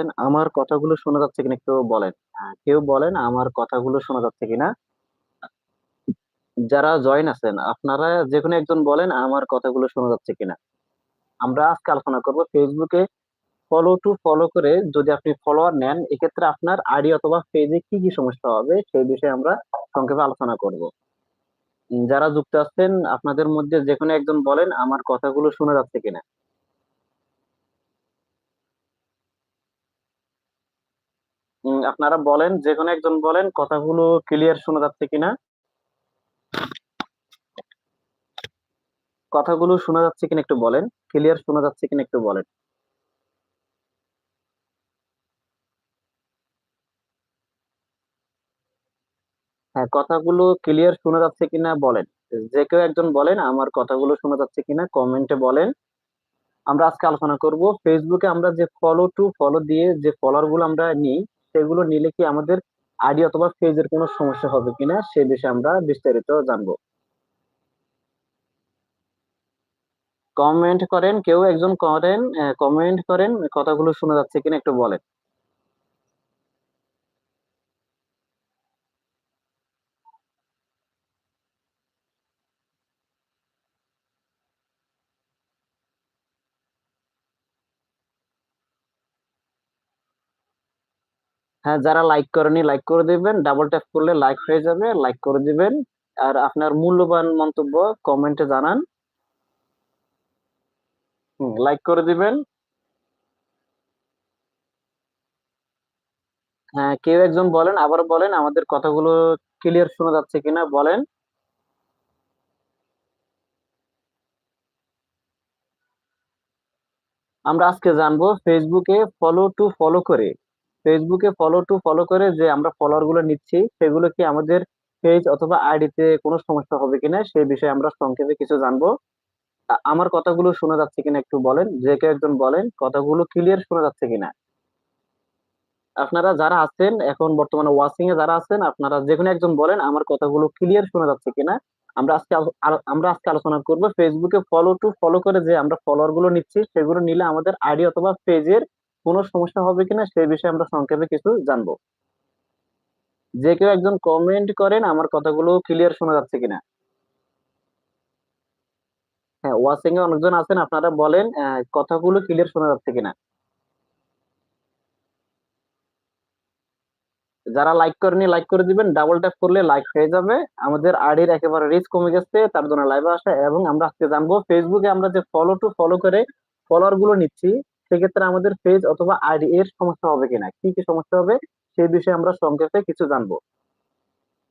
আছেন আমার কথাগুলো শোনা যাচ্ছে কিনা একটু বলেন। কেউ বলেন আমার কথাগুলো শোনা যাচ্ছে কিনা? যারা জয়েন আছেন আপনারা যেকোনো একজন বলেন আমার কথাগুলো শোনা যাচ্ছে কিনা? আমরা আজকে আলোচনা করব এ ফলো টু ফলো করে যদি আপনি ফলোয়ার নেন এক্ষেত্রে আপনার আইডি অথবা পেজে কি, কি সমস্যা হবে সেই বিষয়ে আমরা সংক্ষেপে আলোচনা করব। যারা যুক্ত আছেন আপনাদের মধ্যে যেকোনো একজন বলেন আমার কথাগুলো শোনা যাচ্ছে কিনা? আপনারা বলেন যেকোনো একজন বলেন কথাগুলো ক্লিয়ার শোনা যাচ্ছে কিনা? কথাগুলো শোনা যাচ্ছে কিনা একটু বলেন। ক্লিয়ার শোনা যাচ্ছে কিনা একটু বলেন। হ্যাঁ, কথাগুলো ক্লিয়ার শোনা যাচ্ছে কিনা বলেন। যে কেউ একজন বলেন আমার কথাগুলো শোনা যাচ্ছে কিনা কমেন্টে বলেন। আমরা আজকে আলোচনা করব ফেসবুকে আমরা যে ফলো টু ফলো দিয়ে যে ফলোয়ারগুলো আমরা নিই, সেগুলো নিলে কি আমাদের আইডি অথবা ফেজের কোনো সমস্যা হবে কিনা সে বিষয়ে আমরা বিস্তারিত জানব। কমেন্ট করেন, কেউ একজন করেন, কমেন্ট করেন কথাগুলো শোনা যাচ্ছে কিনা একটু বলেন। হ্যাঁ, যারা লাইক করেনি লাইক করে দিবেন। ডাবল ট্যাপ করলে লাইক হয়ে যাবে। লাইক করে দিবেন। আর আপনার মূল্যবান মন্তব্য কমেন্টে জানান। লাইক করে দিবেন। হ্যাঁ, কেউ একজন বলেন, আবার বলেন আমাদের কথাগুলো ক্লিয়ার শোনা যাচ্ছে কিনা বলেন। আমরা আজকে জানব ফেসবুকে ফলো টু ফলো করে এ ফলো টু ফলো করে যে আমরা ফলোয়ারগুলো নিচ্ছি, সেগুলো কি আমাদের পেজ অথবা আইডিতে কোনো সমস্যা হবে কিনা, সেই বিষয়ে আমরা সংক্ষেপে কিছু জানব। আমার কথাগুলো শোনা যাচ্ছে কিনা একটু বলেন। যে কেউ একজন বলেন, কথাগুলো ক্লিয়ার শোনা যাচ্ছে কিনা? আপনারা যারা আছেন, এখন বর্তমানে ওয়াচিং এ যারা আছেন, আপনারা যেকোনো একজন বলেন, আমার কথাগুলো ক্লিয়ার শোনা যাচ্ছে কিনা? আমরা আজকে আমরা আজকে আলোচনা করব ফেসবুকে ফলো টু ফলো করে যে আমরা ফলোয়ারগুলো নিচ্ছি, সেগুলো নিলে আমাদের আইডি অথবা পেজের কোনো সমস্যা হবে কিনা সেই বিষয়ে আমরা সংক্ষেপে কিছু জানব। যে কেউ একজন কমেন্ট করেন আমার কথাগুলো ক্লিয়ার শোনা যাচ্ছে কিনা? হ্যাঁ, ওয়াচিং এ অনেকজন আছেন আপনারা বলেন কথাগুলো ক্লিয়ার শোনা যাচ্ছে কিনা? যারা লাইক করেনি লাইক করে দিবেন। ডাবল ট্যাপ করলে লাইক হয়ে যাবে। আমাদের আইডির একেবারে রিচ কমে গেছে তার জন্য লাইভে আসা এবং আমরা আজকে জানব ফেসবুকে আমরা যে ফলো টু ফলো করে ফলোয়ারগুলো নিচ্ছি সেক্ষেত্রে আমাদের পেজ অথবা আইডি এর সমস্যা হবে কিনা? কি, কি সমস্যা হবে সেই বিষয়ে আমরা সংক্ষেপে কিছু জানব।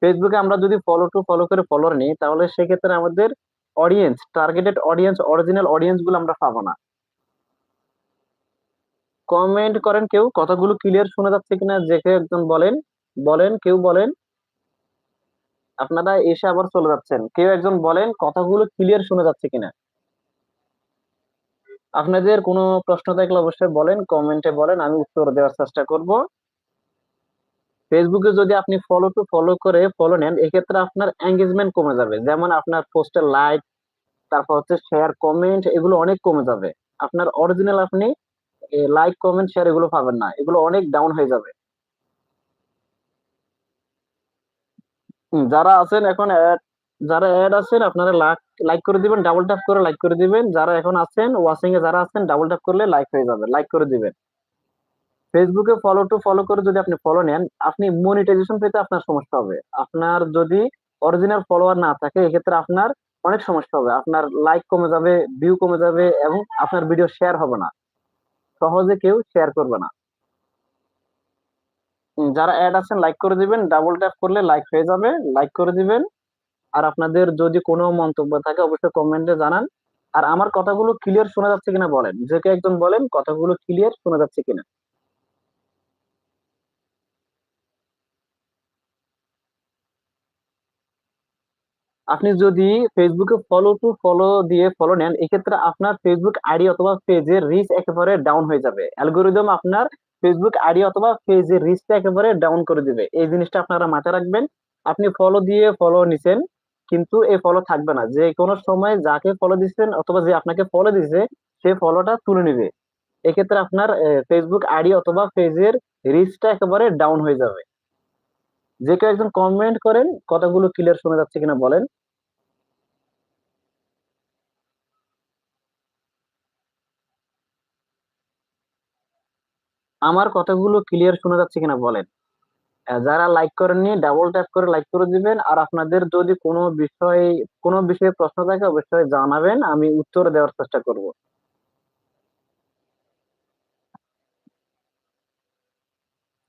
এ আমরা যদি ফলো টু ফলো করে ফলোয়ার নিই তাহলে সেক্ষেত্রে আমাদের অডিয়েন্স, টার্গেটেড অডিয়েন্স, অরিজিনাল অডিয়েন্সগুলো আমরা পাবো না। কমেন্ট করেন কেউ কথাগুলো ক্লিয়ার শোনা যাচ্ছে কিনা যে কেউ একজন বলেন। বলেন, কেউ বলেন। আপনারা এসে আবার চলে যাচ্ছেন। কেউ একজন বলেন কথাগুলো ক্লিয়ার শোনা যাচ্ছে কিনা? আপনাদের কোনো প্রশ্ন থাকলে অবশ্যই বলেন, কমেন্টে বলেন আমি উত্তর দেওয়ার চেষ্টা করব। ফেসবুকে যদি আপনি ফলো টু ফলো করে ফলো নেন এক্ষেত্রে আপনার এনগেজমেন্ট কমে যাবে। যেমন আপনার পোস্টের লাইক, তারপর হচ্ছে শেয়ার, কমেন্ট এগুলো অনেক কমে যাবে। আপনার অরিজিনাল আপনি লাইক, কমেন্ট, শেয়ার এগুলো পাবেন না। এগুলো অনেক ডাউন হয়ে যাবে। যারা আছেন এখন এড যারা এড আছেন আপনারা লাইক করে দিবেন, ডাবল ট্যাপ করে লাইক করে দিবেন। যারা এখন আছেন ওয়াচিং এ যারা আছেন ডাবল ট্যাপ করলে লাইক হয়ে যাবে। লাইক করে দিবেন। ফেসবুকে ফলো টু ফলো করে যদি আপনি ফলো নেন, আপনি মনিটাইজেশন পেতে আপনার সমস্যা হবে। আপনার যদি অরিজিনাল ফলোয়ার না থাকে এক্ষেত্রে আপনার অনেক সমস্যা হবে। আপনার লাইক কমে যাবে, ভিউ কমে যাবে এবং আপনার ভিডিও শেয়ার হবে না। সহজে কেউ শেয়ার করবে না। যারা এড আছেন লাইক করে দিবেন। ডাবল ট্যাপ করলে লাইক হয়ে যাবে। লাইক করে দিবেন। আর আপনাদের যদি কোনো মন্তব্য থাকে, অবশ্যই কমেন্টে জানান। আর আমার কথাগুলো ক্লিয়ার শোনা যাচ্ছে কিনা বলেন। যে কেউ একজন বলেন, কথাগুলো ক্লিয়ার শোনা যাচ্ছে কিনা? আপনি যদি এ ফলো টু ফলো দিয়ে ফলো নেন, এক্ষেত্রে আপনার ফেসবুক আইডি অথবা পেজের রিচ একেবারে ডাউন হয়ে যাবে। অ্যালগরিদম আপনার ফেসবুক আইডি অথবা পেজের রিচটা একেবারে ডাউন করে দিবে। এই জিনিসটা আপনারা মাথায় রাখবেন। আপনি ফলো দিয়ে ফলো নিছেন কিন্তু এই ফলো থাকবে না। যে কোনো সময় যাকে ফলো দিচ্ছেন অথবা যে আপনাকে ফলো দিছে, সে ফলোটা তুলে নিবে। এক্ষেত্রে আপনার ফেসবুক আইডি অথবা পেজের রিচটা একেবারে ডাউন হয়ে যাবে যে কেউ একজন কমেন্ট করেন, কথাগুলো ক্লিয়ার শোনা যাচ্ছে কিনা বলেন আমার কথাগুলো ক্লিয়ার শোনা যাচ্ছে কিনা বলেন যারা লাইক করেননি ডাবল ট্যাপ করে লাইক করে দিবেন। আর আপনাদের যদি কোনো বিষয়, কোনো বিষয়ে প্রশ্ন থাকে, অবশ্যই জানাবেন। আমি উত্তর দেওয়ার চেষ্টা করব।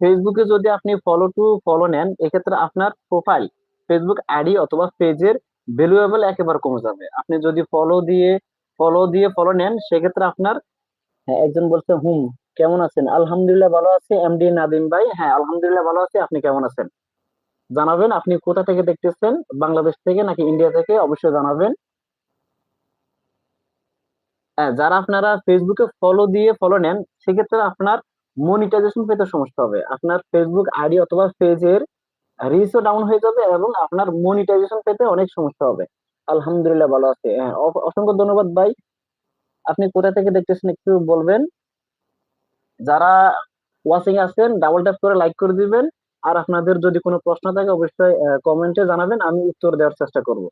ফেসবুকে যদি আপনি ফলো টু ফলো নেন, এক্ষেত্রে আপনার প্রোফাইল ফেসবুক আইডি অথবা পেজের ভ্যালুয়েবল একেবারে কমে যাবে। আপনি যদি ফলো দিয়ে ফলো দিয়ে ফলো নেন, সেক্ষেত্রে আপনার হ্যাঁ একজন বলছে, হুম কেমন আছেন? আলহামদুলিল্লাহ ভালো আছি। এমডি নাদিম ভাই হ্যাঁ আলহামদুলিল্লাহ ভালো আছি। আপনি কেমন আছেন? জানাবেন, আপনি কোথা থেকে দেখতেছেন? বাংলাদেশ থেকে নাকি ইন্ডিয়া থেকে? অবশ্যই জানাবেন। হ্যাঁ যারা আপনারা ফেসবুকে ফলো দিয়ে ফলো নেন, সেক্ষেত্রে আপনার মনিটাইজেশন পেতে সমস্যা হবে। আপনার ফেসবুক আইডি অথবা পেজের রিচও ডাউন হয়ে যাবে এবং আপনার মনিটাইজেশন পেতে অনেক সমস্যা হবে। আলহামদুলিল্লাহ ভালো আছে। হ্যাঁ অসংখ্য ধন্যবাদ ভাই। আপনি কোথা থেকে দেখতেছেন একটু বলবেন? যারা ওয়াচিং আছেন ডাবল ট্যাপ করে লাইক করে দিবেন। আর আপনাদের যদি কোনো প্রশ্ন থাকে, অবশ্যই কমেন্টে জানাবেন, আমি উত্তর দেওয়ার চেষ্টা করব।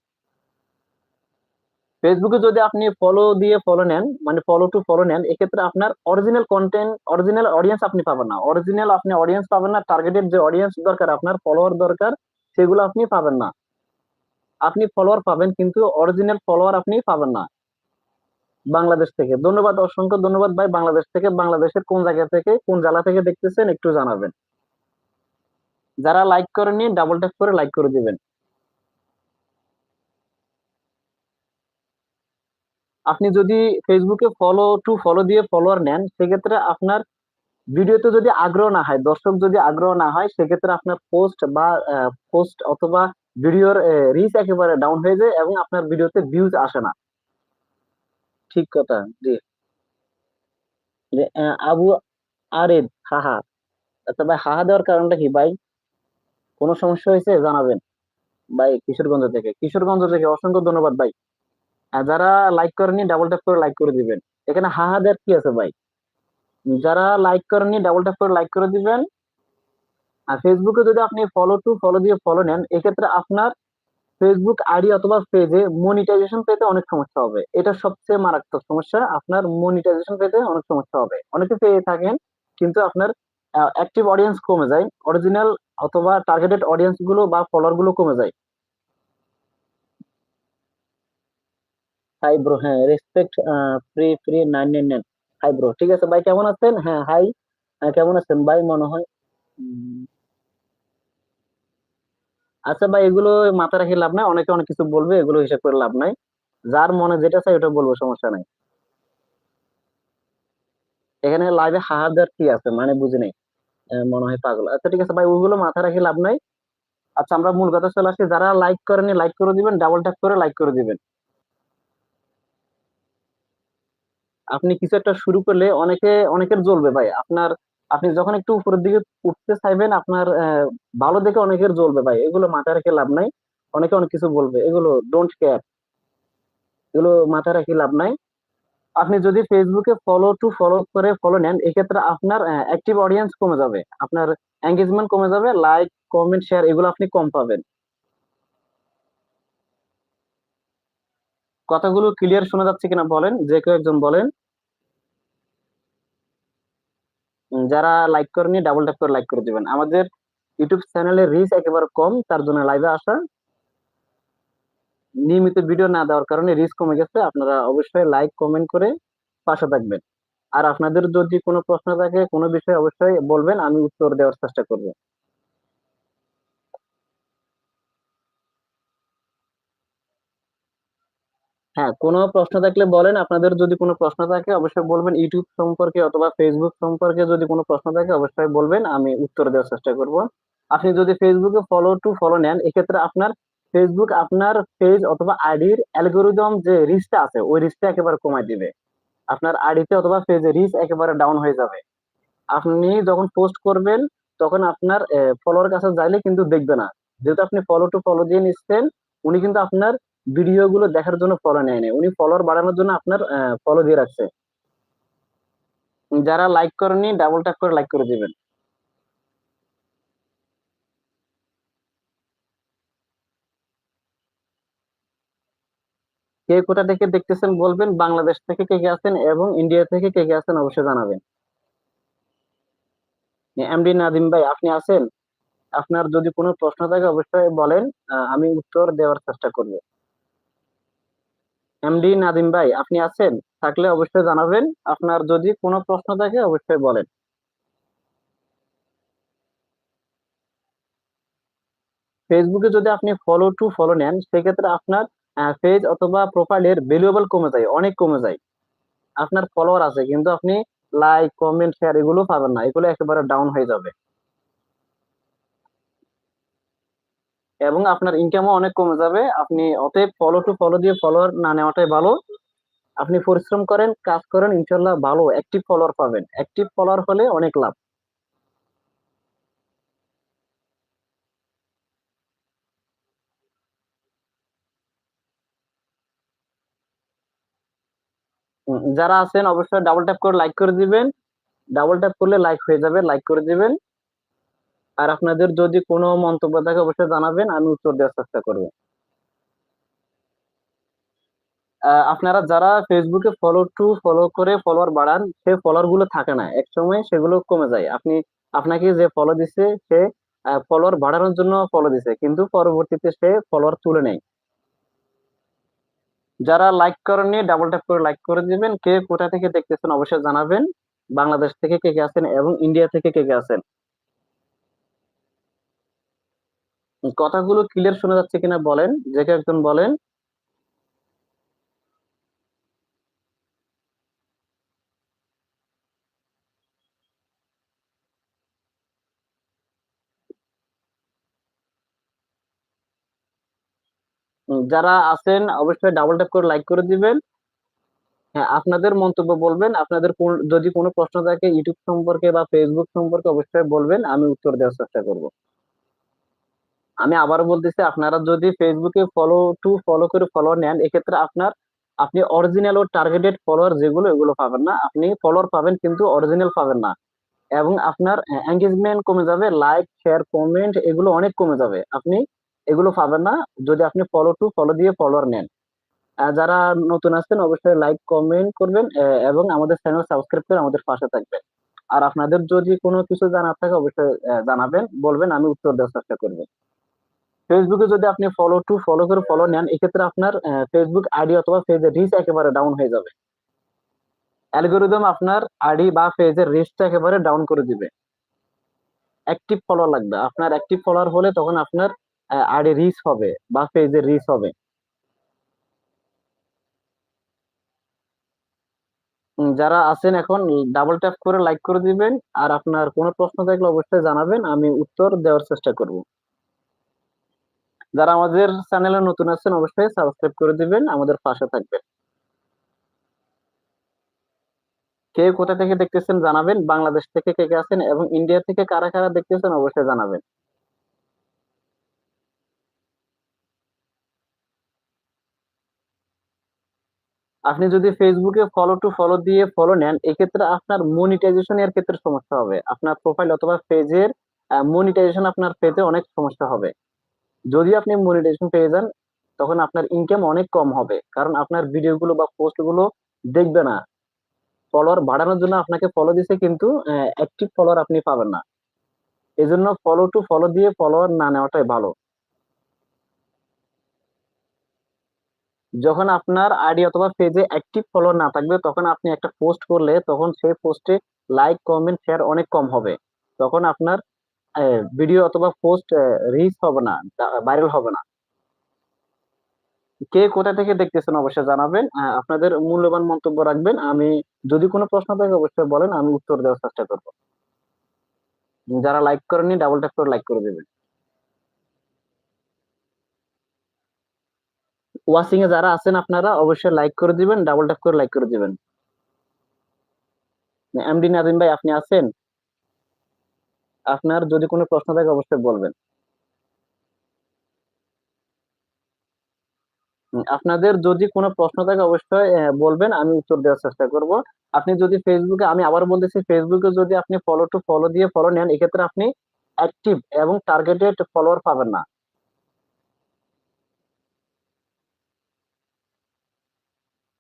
ফেসবুকে যদি আপনি ফলো দিয়ে ফলো নেন মানে ফলো টু ফলো নেন, এক্ষেত্রে আপনার অরিজিনাল কন্টেন্ট অরিজিনাল অডিয়েন্স আপনি পাবেন না। অরিজিনাল আপনি অডিয়েন্স পাবেন না টার্গেটেড যে অডিয়েন্স দরকার, আপনার ফলোয়ার দরকার, সেগুলো আপনি পাবেন না। আপনি ফলোয়ার পাবেন, কিন্তু অরিজিনাল ফলোয়ার আপনি পাবেন না। বাংলাদেশ থেকে। ধন্যবাদ, অসংখ্য ধন্যবাদ ভাই বাংলাদেশ থেকে। বাংলাদেশের কোন জায়গা থেকে, কোন জেলা থেকে দেখতেছেন একটু জানাবেন। যারা লাইক করেননি ডাবল ট্যাপ করে লাইক করে দিবেন। আপনি যদি ফেসবুকে ফলো টু ফলো দিয়ে ফলোয়ার নেন, সেক্ষেত্রে আপনার ভিডিওতে যদি আগ্রহ না হয়, দর্শক যদি আগ্রহ না হয়, সেক্ষেত্রে আপনার পোস্ট বা পোস্ট অথবা ভিডিওর রিচ একেবারে ডাউন হয়ে যায় এবং আপনার ভিডিওতে ভিউজ আসে না। ঠিক কথা, জি। আবু আরেদ, হাহা। আচ্ছা ভাই হাহা দেওয়ার কারণটা কি ভাই? কোনো সমস্যা হয়েছে? জানাবেন। ভাই, কিশোরগঞ্জ থেকে। কিশোরগঞ্জ থেকে অসংখ্য ধন্যবাদ ভাই। যারা লাইক করেনি ডাবল ট্যাপ করে লাইক করে দিবেন। এখানে হাহা দেওয়ার কি আছে ভাই? যারা লাইক করেনি ডাবল ট্যাপ করে লাইক করে দিবেন। আর ফেসবুকে যদি আপনি ফলো টু ফলো দিয়ে ফলো নেন, এক্ষেত্রে আপনার ফেসবুক আইডি অথবা পেজে মনিটাইজেশন পেতে অনেক সমস্যা হবে। এটা সবচেয়ে মারাত্মক সমস্যা। আপনার মনিটাইজেশন পেতে অনেক সমস্যা হবে। অনেকে পেয়ে থাকেন, কিন্তু আপনার অ্যাক্টিভ অডিয়েন্স কমে যায়। অরিজিনাল অথবা টার্গেটেড অডিয়েন্সগুলো বা ফলোয়ারগুলো কমে যায়। হাই ব্রো হ্যাঁ respect free free nine nine nine hi bro ঠিক আছে, ভাই কেমন আছেন? হ্যাঁ হাই কেমন আছেন? ভাই মনে হয় আচ্ছা ভাই, এগুলো মাথা রাখি লাভ নাই। অনেকে অনেক কিছু বলবে, এগুলো হিসাব করে লাভ নাই। যার মনে যেটা চাই ওটা বলব, সমস্যা নাই। এখানে লাইভে হাহাদার কি আছে? মানে বুঝি নাই। মনে হয় পাগল। আচ্ছা ঠিক আছে ভাই, ওগুলো মাথা রাখি লাভ নাই। আচ্ছা আমরা মূল কথা চলে আসি। যারা লাইক করেনি লাইক করে দিবেন ডাবল ট্যাপ করে লাইক করে দিবেন। আপনি কিছু একটা শুরু করলে অনেকে, অনেকের জ্বলবে ভাই। আপনার আপনি যখন একটু উপরের দিকে উঠতে চাইবেন, আপনার ভালো দেখে অনেকের জ্বলবে ভাই। এগুলো মাথায় রেখে লাভ নাই। অনেকে অনেক কিছু বলবে। এগুলো ডোন্ট কেয়ার এগুলো মাথায় রেখে লাভ নাই। আপনি যদি ফেসবুকে ফলো টু ফলো করে ফলো নেন, এক্ষেত্রে আপনার অ্যাক্টিভ অডিয়েন্স কমে যাবে। আপনার এঙ্গেজমেন্ট কমে যাবে। লাইক কমেন্ট শেয়ার এগুলো আপনি কম পাবেন। কথাগুলো ক্লিয়ার শোনা যাচ্ছে কিনা বলেন? যে কেউ একজন বলেন। যারা লাইক করেনি ডাবল ট্যাপ করে লাইক করে দিবেন। আমাদের ইউটিউব চ্যানেলে রিচ একেবারে কম, তার জন্য লাইভে আসা। নিয়মিত ভিডিও না দেওয়ার কারণে রিচ কমে গেছে। আপনারা অবশ্যই লাইক কমেন্ট করে পাশে থাকবেন। আর আপনাদের যদি কোনো প্রশ্ন থাকে, কোনো বিষয়ে অবশ্যই বলবেন, আমি উত্তর দেওয়ার চেষ্টা করব। হ্যাঁ কোনো প্রশ্ন থাকলে বলেন। আপনাদের যদি কোনো প্রশ্ন থাকে, অবশ্যই বলবেন। ইউটিউব সম্পর্কে অথবা ফেসবুক সম্পর্কে যদি কোনো প্রশ্ন থাকে, অবশ্যই বলবেন। আমি উত্তর দেওয়ার চেষ্টা করব। আপনি যদি ফেসবুকে ফলো টু ফলো নেন, এক্ষেত্রে আপনার ফেসবুক আপনার পেজ অথবা আইডির অ্যালগোরিদম যে রিচটা আছে, ওই রিচটা একেবারে কমাই দিবে। আপনার আইডিতে অথবা পেজে রিচ একেবারে ডাউন হয়ে যাবে। আপনি যখন পোস্ট করবেন, তখন আপনার ফলোয়ার কাছে যাইলে কিন্তু দেখবে না। যেহেতু আপনি ফলো টু ফলো দিয়ে নিচ্ছেন, উনি কিন্তু আপনার ভিডিও গুলো দেখার জন্য ফলো নেয় নেয় উনি ফলোয়ার বাড়ানোর জন্য আপনার ফলো দিয়ে রাখছে। যারা লাইক করেনি ডাবল ট্যাপ করে লাইক করে দিবেন। কে কোথা থেকে দেখতেছেন বলবেন, বাংলাদেশ থেকে কে কে আছেন এবং ইন্ডিয়া থেকে কে কে আছেন অবশ্যই জানাবেন। এমডি নাদিম ভাই, আপনি আছেন? আপনার যদি কোনো প্রশ্ন থাকে অবশ্যই বলেন আমি উত্তর দেওয়ার চেষ্টা করব। এমডি নাদিম ভাই, আপনি আছেন? থাকলে অবশ্যই জানাবেন। আপনার যদি কোনো প্রশ্ন থাকে, অবশ্যই বলেন। ফেসবুকে যদি আপনি ফলো টু ফলো নেন, সেক্ষেত্রে আপনার পেজ অথবা প্রোফাইলের ভ্যালুয়েবল কমে যায়, অনেক কমে যায়। আপনার ফলোয়ার আছে, কিন্তু আপনি লাইক কমেন্ট শেয়ার এগুলো পাবেন না। এগুলো একেবারে ডাউন হয়ে যাবে। এবং আপনার ইনকামও অনেক কমে যাবে। আপনি অতএব ফলো টু ফলো দিয়ে ফলোয়ার না নেওয়াটাই ভালো। আপনি পরিশ্রম করেন, কাজ করেন ইনশাল্লাহ ভালো অ্যাক্টিভ ফলোয়ার পাবেন। অ্যাক্টিভ ফলোয়ার হলে অনেক লাভ। যারা আছেন অবশ্যই ডাবল ট্যাপ করে লাইক করে দিবেন। ডাবল ট্যাপ করলে লাইক হয়ে যাবে লাইক করে দিবেন। আর আপনাদের যদি কোনো মন্তব্য থাকে, অবশ্যই জানাবেন, আমি উত্তর দেওয়ার চেষ্টা করব। আপনারা যারা ফেসবুকে ফলো টু ফলো করে ফলোয়ার বাড়ান সে ফলোয়ারগুলো থাকে না। এক সময় সেগুলো কমে যায়। আপনি, আপনাকে যে ফলো দিছে, সে ফলোয়ার বাড়ানোর জন্য ফলো দিছে, কিন্তু পরবর্তীতে সে ফলোয়ার তুলে নেয়। যারা লাইক করেননি ডাবল ট্যাপ করে লাইক করে দিবেন। কে কোথা থেকে দেখতেছেন, অবশ্যই জানাবেন। বাংলাদেশ থেকে কে কে আছেন এবং ইন্ডিয়া থেকে কে কে আছেন। কথাগুলো ক্লিয়ার শোনা যাচ্ছে কিনা বলেন। যে কেউ একজন বলেন। যারা আছেন, অবশ্যই ডাবল ট্যাপ করে লাইক করে দিবেন। হ্যাঁ আপনাদের মন্তব্য বলবেন। আপনাদের যদি কোনো প্রশ্ন থাকে, ইউটিউব সম্পর্কে বা ফেসবুক সম্পর্কে অবশ্যই বলবেন। আমি উত্তর দেওয়ার চেষ্টা করব। আমি আবার বলতেছি, আপনারা যদি ফেসবুকে ফলো টু ফলো করে ফলোয়ার নেন, এক্ষেত্রে আপনার, আপনি অরিজিনাল ও টার্গেটেড ফলোয়ার যেগুলো এগুলো পাবেন না। আপনি ফলোয়ার পাবেন কিন্তু অরিজিনাল পাবেন না। এবং আপনার এঙ্গেজমেন্ট কমে যাবে লাইক শেয়ার কমেন্ট এগুলো অনেক কমে যাবে। আপনি এগুলো পাবেন না। যদি আপনি ফলো টু ফলো দিয়ে ফলোয়ার নেন। যারা নতুন আসছেন, অবশ্যই লাইক কমেন্ট করবেন এবং আমাদের চ্যানেল সাবস্ক্রাইব করে আমাদের পাশে থাকবেন। আর আপনাদের যদি কোনো কিছু জানার থাকে, অবশ্যই জানাবেন, বলবেন, আমি উত্তর দেওয়ার চেষ্টা করব। ফেসবুকে যদি আপনি ফলো টু ফলো করে ফলো নেন, এক্ষেত্রে আপনার ফেসবুক আইডি অথবা পেজের রিচ একেবারে ডাউন হয়ে যাবে। অ্যালগোরিদম আপনার আইডি বা পেজের রিচটা একেবারে ডাউন করে দিবে। অ্যাক্টিভ ফলোয়ার লাগবে। আপনার অ্যাক্টিভ ফলোয়ার হলে তখন আপনার আইডি রিচ হবে বা পেজের রিচ হবে। যারা আছেন এখন ডাবল ট্যাপ করে লাইক করে দিবেন। আর আপনার কোনো প্রশ্ন থাকলে অবশ্যই জানাবেন। আমি উত্তর দেওয়ার চেষ্টা করব। যারা আমাদের চ্যানেলে নতুন আছেন, অবশ্যই সাবস্ক্রাইব করে দিবেন, আমাদের পাশে থাকবেন। কে কোথা থেকে দেখতেছেন জানাবেন, বাংলাদেশ থেকে কে কে আছেন এবং ইন্ডিয়া থেকে কারা কারা দেখতেছেন অবশ্যই জানাবেন। আপনি যদি ফেসবুকে ফলো টু ফলো দিয়ে ফলো নেন, এক্ষেত্রে আপনার মনিটাইজেশন এর ক্ষেত্রে সমস্যা হবে। আপনার প্রোফাইল অথবা পেজের মনিটাইজেশন আপনার পেতে অনেক সমস্যা হবে। যদি আপনি মনিটাইজেশন পেয়ে যান, তখন আপনার ইনকাম অনেক কম হবে। কারণ আপনার ভিডিওগুলো বা পোস্টগুলো দেখবে না। ফলোয়ার বাড়ানোর জন্য আপনাকে ফলো দিছে কিন্তু অ্যাক্টিভ ফলোয়ার আপনি পাবেন না। এজন্য ফলো টু ফলো দিয়ে ফলোয়ার না নেওয়াটাই ভালো। যখন আপনার আইডি অথবা পেজে অ্যাক্টিভ ফলোয়ার না থাকবে, তখন আপনি একটা পোস্ট করলে তখন সেই পোস্টে লাইক কমেন্ট শেয়ার অনেক কম হবে। তখন আপনার ভিডিও অথবা পোস্ট রিচ হবে না ভাইরাল হবে না। কে কোথা থেকে দেখতেছেন অবশ্যই জানাবেন। আপনাদের মূল্যবান মন্তব্য রাখবেন। আমি, যদি কোনো প্রশ্ন থাকে অবশ্যই বলেন, আমি উত্তর দেওয়ার চেষ্টা করব। যারা লাইক করেনি ডাবল ট্যাপ করে লাইক করে দেবেন। ওয়াচিং এ যারা আছেন আপনারা, অবশ্যই লাইক করে দিবেন ডাবল ট্যাপ করে লাইক করে দিবেন। এমডি নাদিম ভাই, আপনি আছেন? আপনার যদি কোনো প্রশ্ন থাকে, অবশ্যই বলবেন। আপনাদের যদি কোনো প্রশ্ন থাকে, অবশ্যই বলবেন, আমি উত্তর দেওয়ার চেষ্টা করব। আপনি যদি ফেসবুকে আমি আবার বলতেছি ফেসবুকে যদি আপনি ফলো টু ফলো দিয়ে ফলো নেন, এক্ষেত্রে আপনি অ্যাক্টিভ এবং টার্গেটেড ফলোয়ার পাবেন না।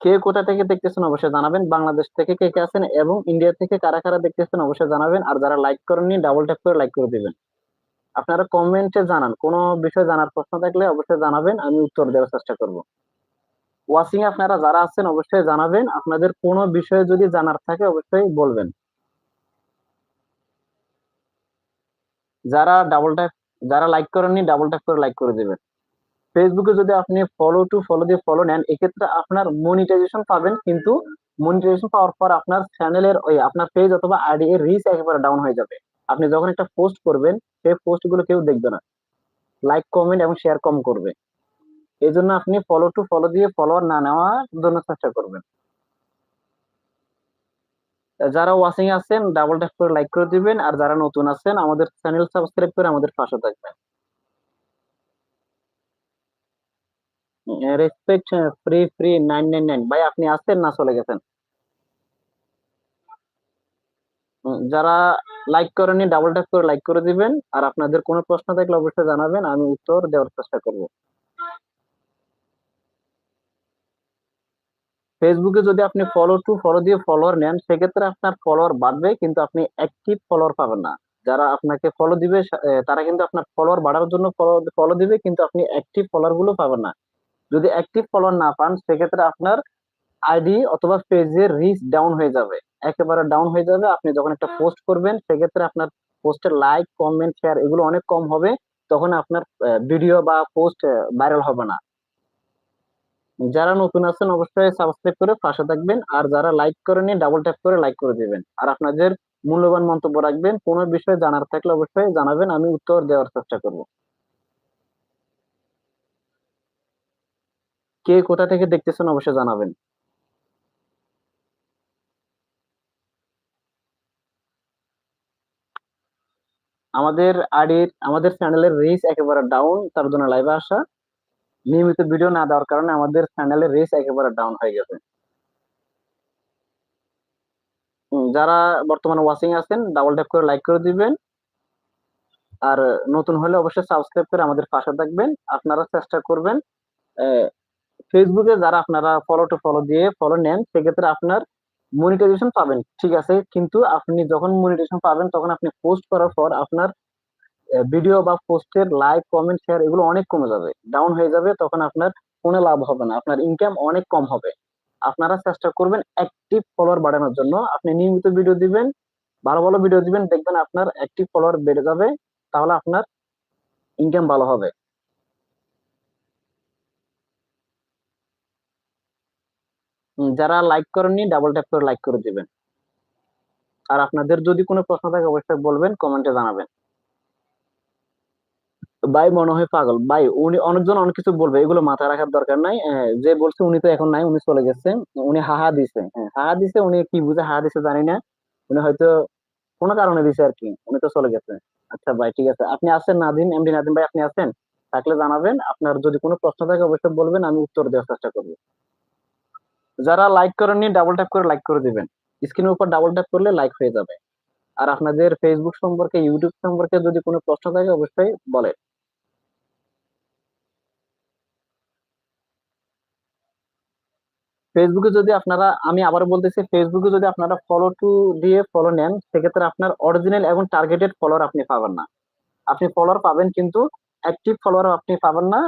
কে কোথা থেকে দেখতেছেন অবশ্যই জানাবেন। বাংলাদেশ থেকে কে কে আছেন এবং ইন্ডিয়া থেকে কারা কারা দেখতেছেন অবশ্যই জানাবেন। আর যারা লাইক করেননি ডাবল ট্যাপ করে লাইক করে দিবেন। আপনারা কমেন্টে জানান। কোনো বিষয় জানার প্রশ্ন থাকলে অবশ্যই জানাবেন, আমি উত্তর দেওয়ার চেষ্টা করব। ওয়াচিং আপনারা যারা আছেন অবশ্যই জানাবেন। আপনাদের কোনো বিষয়ে যদি জানার থাকে অবশ্যই বলবেন। যারা ডাবল ট্যাপ যারা লাইক করেননি ডাবল ট্যাপ করে লাইক করে দিবেন। ফেসবুকে যদি আপনি ফলো টু ফলো দিয়ে ফলো নেন, এক্ষেত্রে আপনার মনিটাইজেশন পাবেন, কিন্তু মনিটাইজেশন পাওয়ার পর আপনার চ্যানেলের ওই আপনার পেজ অথবা আইডি এর রিচ একেবারে ডাউন হয়ে যাবে। আপনি যখন একটা পোস্ট করবেন, সেই পোস্টগুলো কেউ দেখবে না। লাইক কমেন্ট এবং শেয়ার কম করবে। এই জন্য আপনি ফলো টু ফলো দিয়ে ফলোয়ার না নেওয়ার জন্য চেষ্টা করবেন। যারা ওয়াচিং আছেন ডাবল ট্যাপ করে লাইক করে দিবেন, আর যারা নতুন আছেন, আমাদের চ্যানেল সাবস্ক্রাইব করে আমাদের পাশে থাকবেন। Respect free free nine nine nine ভাই, আপনি আছেন না চলে গেছেন? যারা লাইক করেনি ডাবল ট্যাপ করে লাইক করে দিবেন। আর আপনাদের কোনো প্রশ্ন থাকলে অবশ্যই জানাবেন, আমি উত্তর দেওয়ার চেষ্টা করব। ফেসবুকে যদি আপনি ফলো টু ফলো দিয়ে ফলোয়ার নেন, সেক্ষেত্রে আপনার ফলোয়ার বাড়বে, কিন্তু আপনি অ্যাক্টিভ ফলোয়ার পাবেন না। যারা আপনাকে ফলো দিবে তারা কিন্তু আপনার ফলোয়ার বাড়ানোর জন্য ফলো দিবে, কিন্তু আপনি অ্যাক্টিভ ফলোয়ারগুলো পাবেন না। যদি অ্যাক্টিভ ফলোয়ার না পান সেক্ষেত্রে আপনার আইডি অথবা পেজের রিচ ডাউন হয়ে যাবে। একেবারে ডাউন হয়ে যাবে। আপনি যখন একটা পোস্ট করবেন সেক্ষেত্রে আপনার পোস্টের লাইক কমেন্ট শেয়ার এগুলো অনেক কম হবে। তখন আপনার ভিডিও বা পোস্ট ভাইরাল হবে না। যারা নতুন আছেন অবশ্যই সাবস্ক্রাইব করে পাশে থাকবেন। আর যারা লাইক করেনি ডাবল ট্যাপ করে লাইক করে দিবেন। আর আপনাদের মূল্যবান মন্তব্য রাখবেন। কোনো বিষয়ে জানার থাকলে অবশ্যই জানাবেন। আমি উত্তর দেওয়ার চেষ্টা করব। কে কোথা থেকে দেখতেছেন অবশ্যই জানাবেন। আমাদের আইডির আমাদের চ্যানেলের রিচ একেবারে ডাউন তার জন্য লাইভে আসা। নিয়মিত ভিডিও না দেওয়ার কারণে আমাদের চ্যানেলের রিচ একেবারে ডাউন হয়ে গেছে। যারা বর্তমানে ওয়াচিং আছেন ডাবল ট্যাপ করে লাইক করে দিবেন। আর নতুন হলে অবশ্যই সাবস্ক্রাইব করে আমাদের পাশে থাকবেন। আপনারা চেষ্টা করবেন ফেসবুকে যারা আপনারা ফলো টু ফলো দিয়ে ফলো নেন, সেক্ষেত্রে আপনার মনিটাইজেশন পাবেন। ঠিক আছে? কিন্তু আপনি যখন মনিটাইজেশন পাবেন, তখন আপনি পোস্ট করার পর আপনার ভিডিও বা পোস্টের লাইক কমেন্ট শেয়ার এগুলো অনেক কমে যাবে। ডাউন হয়ে যাবে, তখন আপনার কোনো লাভ হবে না। আপনার ইনকাম অনেক কম হবে। আপনারা চেষ্টা করবেন অ্যাক্টিভ ফলোয়ার বাড়ানোর জন্য। আপনি নিয়মিত ভিডিও দিবেন, ভালো ভালো ভিডিও দিবেন, দেখবেন আপনার অ্যাক্টিভ ফলোয়ার বেড়ে যাবে, তাহলে আপনার ইনকাম ভালো হবে। যারা লাইক করেননি ডাবল ট্যাপ করে লাইক করে দিবেন। আর আপনাদের যদি কোনো প্রশ্ন থাকে অবশ্যই বলবেন কমেন্টে জানাবেন। ভাই মনে হয় পাগল। ভাই উনি অনেকজন অনেক কিছু বলবে এগুলো মাথায় রাখার দরকার নাই। যে বলছে উনি তো এখন নাই উনি চলে গেছে। উনি হাহা দিছে। হ্যাঁ, হাহা দিছে উনি কি বুঝে হাহা দিছে জানি না। উনি হয়তো কোনো কারণে দিছে আর কি উনি তো চলে গেছে। আচ্ছা ভাই ঠিক আছে। আপনি আছেন নাদিম এমডি নাদিম ভাই আপনি আছেন? থাকলে জানাবেন। আপনার যদি কোনো প্রশ্ন থাকে অবশ্যই বলবেন আমি উত্তর দেওয়ার চেষ্টা করব। যারা লাইক করেননি ডাবল ট্যাপ করে লাইক করে দিবেন। স্ক্রিনের উপর ডাবল ট্যাপ করলে লাইক হয়ে যাবে। আর আপনাদের ফেসবুক সম্পর্কে ইউটিউব সম্পর্কে যদি কোনো প্রশ্ন থাকে, অবশ্যই বলেন। ফেসবুকে যদি আপনারা, আমি আবার বলতেছি ফেসবুকে যদি আপনারা ফলো টু দিয়ে ফলো নেন, সেক্ষেত্রে আপনার অরিজিনাল এবং টার্গেটেড ফলোয়ার আপনি পাবেন না। আপনি ফলোয়ার পাবেন কিন্তু অ্যাক্টিভ ফলোয়ার আপনি পাবেন না।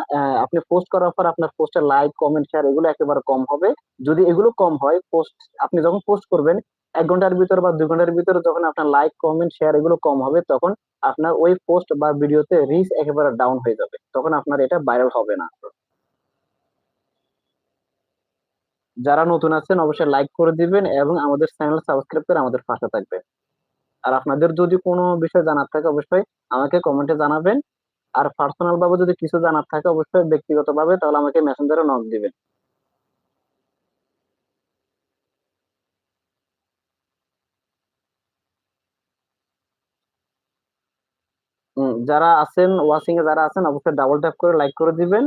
আপনি পোস্ট করার পর আপনার পোস্টের লাইক কমেন্ট শেয়ার এগুলো একেবারে কম হবে। যদি এগুলো কম হয় পোস্ট আপনি যখন পোস্ট করবেন, এক ঘণ্টার ভিতর বা দুই ঘণ্টার ভিতরে যখন আপনার লাইক কমেন্ট শেয়ার এগুলো কম হবে, তখন আপনার ওই পোস্ট বা ভিডিওতে রিচ একেবারে ডাউন হয়ে যাবে। তখন আপনার এটা ভাইরাল হবে না। যারা নতুন আছেন, অবশ্যই লাইক করে দিবেন এবং আমাদের চ্যানেল সাবস্ক্রাইব করে আমাদের পাশে থাকবেন। আর আপনাদের যদি কোনো বিষয় জানার থাকে, অবশ্যই আমাকে কমেন্টে জানাবেন। আর পার্সোনাল ভাবে যদি কিছু জানার থাকে অবশ্যই ব্যক্তিগত ভাবে তাহলে আমাকে মেসেঞ্জারে নক দিবেন। যারা আছেন ওয়াচিং এ যারা আছেন, অবশ্যই ডাবল ট্যাপ করে লাইক করে দিবেন।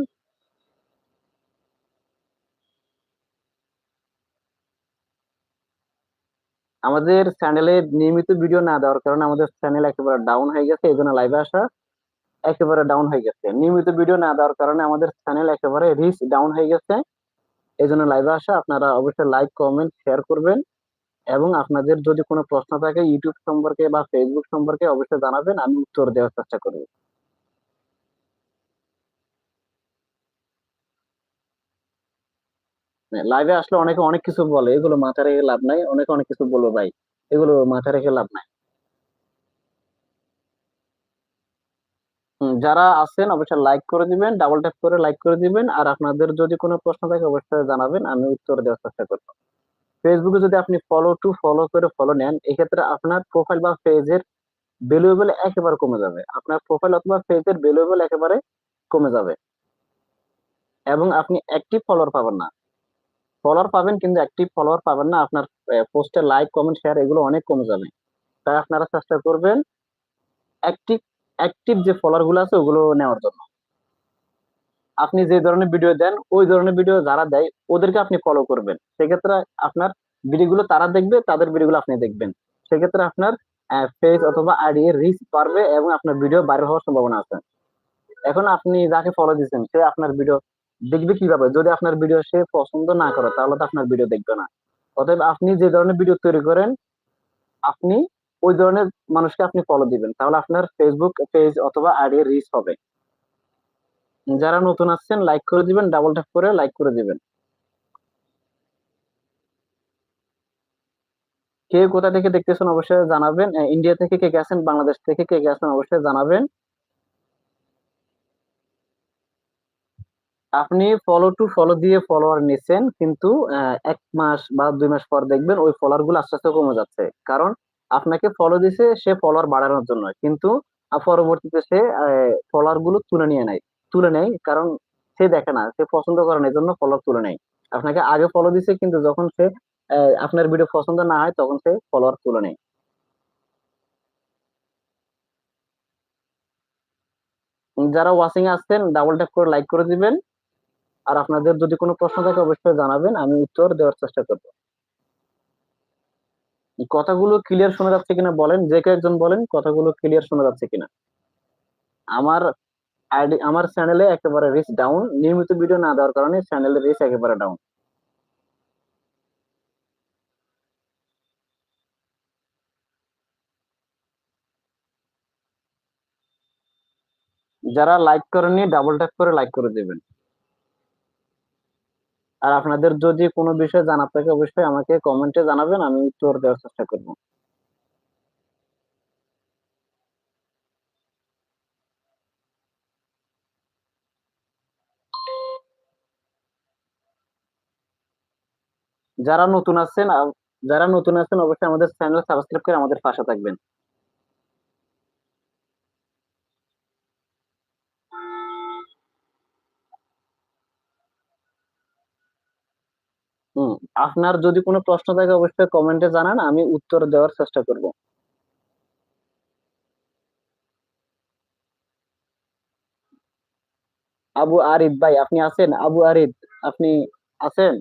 আমাদের চ্যানেলে নিয়মিত ভিডিও না দেওয়ার কারণে আমাদের চ্যানেল একেবারে ডাউন হয়ে গেছে, এই জন্য লাইভে আসা। একেবারে ডাউন হয়ে গেছে। নিয়মিত ভিডিও না দেওয়ার কারণে আমাদের চ্যানেল একেবারে রিচ ডাউন হয়ে গেছে। এই জন্য লাইভে আসা, আপনারা অবশ্যই লাইক কমেন্ট শেয়ার করবেন। এবং আপনাদের যদি কোনো প্রশ্ন থাকে ইউটিউব সম্পর্কে বা ফেসবুক সম্পর্কে অবশ্যই জানাবেন, আমি উত্তর দেওয়ার চেষ্টা করব। লাইভে আসলে অনেকে অনেক কিছু বলে, এগুলো মাথা রেখে লাভ নাই, অনেকে অনেক কিছু বলব ভাই, এগুলো মাথা রেখে লাভ নাই। যারা আছেন, অবশ্যই লাইক করে দিবেন ডাবল ট্যাপ করে লাইক করে দিবেন। আর আপনাদের যদি কোনো প্রশ্ন থাকে, অবশ্যই জানাবেন, আমি উত্তর দেওয়ার চেষ্টা করব। ফেসবুকে যদি আপনি ফলো টু ফলো করে ফলো নেন, এক্ষেত্রে আপনার প্রোফাইল বা পেজের ভ্যালুয়েবল একেবারে কমে যাবে। আপনার প্রোফাইল অথবা পেজের ভ্যালুয়েবল একেবারে কমে যাবে। এবং আপনি অ্যাক্টিভ ফলোয়ার পাবেন না। ফলোয়ার পাবেন কিন্তু অ্যাক্টিভ ফলোয়ার পাবেন না। আপনার পোস্টে লাইক কমেন্ট শেয়ার এগুলো অনেক কমে যাবে। তাই আপনারা চেষ্টা করবেন অ্যাক্টিভ অ্যাক্টিভ যে ফলোয়ারগুলো আছে, ওগুলো নেওয়ার জন্য। আপনি যে ধরনের ভিডিও দেন, ওই ধরনের ভিডিও যারা দেয়, ওদেরকে আপনি ফলো করবেন। সেক্ষেত্রে আপনার ভিডিওগুলো তারা দেখবে, তাদের ভিডিওগুলো আপনি দেখবেন। সেক্ষেত্রে আপনার পেজ অথবা আইডি রিচ পারবে এবং আপনার ভিডিও বাইরে হওয়ার সম্ভাবনা আছে। এখন আপনি যাকে ফলো দিচ্ছেন, সে আপনার ভিডিও দেখবে কীভাবে? যদি আপনার ভিডিও সে পছন্দ না করে, তাহলে তো আপনার ভিডিও দেখবে না। অতএব আপনি যে ধরনের ভিডিও তৈরি করেন, আপনি ওই ধরনের মানুষকে আপনি ফলো দিবেন। তাহলে আপনার ফেসবুক পেজ অথবা আইডি রিচ হবে। যারা নতুন আসছেন লাইক করে দিবেন ডাবল ট্যাপ করে লাইক করে দিবেন। কে কোথা থেকে দেখতেছেন অবশ্যই জানাবেন। ইন্ডিয়া থেকে কে গেছেন বাংলাদেশ থেকে কে গেছেন অবশ্যই জানাবেন। আপনি ফলো টু ফলো দিয়ে ফলোয়ার নিচ্ছেন কিন্তু এক মাস বা দুই মাস পর দেখবেন ওই ফলোয়ারগুলো আস্তে আস্তে কমে যাচ্ছে। কারণ আপনাকে ফলো দিছে, সে ফলোয়ার বাড়ানোর জন্য। কিন্তু পরবর্তীতে সে ফলোয়ারগুলো তুলে নিয়ে নেয়। তুলে নেয় কারণ সে দেখে না, সে পছন্দ করে না এই জন্য ফলোয়ার তুলে নেয়। আপনাকে আগে ফলো দিছে, কিন্তু যখন সে আপনার ভিডিও পছন্দ না হয়, তখন সে ফলোয়ার তুলে নেয়। যারা ওয়াচিং আসছেন ডাবল ট্যাপ করে লাইক করে দিবেন। আর আপনাদের যদি কোনো প্রশ্ন থাকে, অবশ্যই জানাবেন। আমি উত্তর দেওয়ার চেষ্টা করব। কথাগুলো ক্লিয়ার শোনা যাচ্ছে কিনা বলেন? যে কেউ একজন বলেন, কথাগুলো ক্লিয়ার শোনা যাচ্ছে কিনা? আমার আমার চ্যানেলে একেবারে রিচ ডাউন নিয়মিত ভিডিও না দেওয়ার কারণে চ্যানেলের রিচ একেবারে ডাউন যারা লাইক করেননি ডাবল ট্যাপ করে লাইক করে দেবেন। আর আপনাদের যদি কোনো বিষয় জানার থাকে, অবশ্যই আমাকে কমেন্টে জানাবেন, আমি উত্তর দেওয়ার চেষ্টা করব। যারা নতুন আছেন যারা নতুন আছেন, অবশ্যই আমাদের চ্যানেল সাবস্ক্রাইব করে আমাদের পাশে থাকবেন হুম আপনার যদি কোনো প্রশ্ন থাকে, অবশ্যই কমেন্টে জানান, আমি উত্তর দেওয়ার চেষ্টা করব। আবু আরিফ ভাই, আপনি আছেন? আবু আরিদ আপনি আছেন?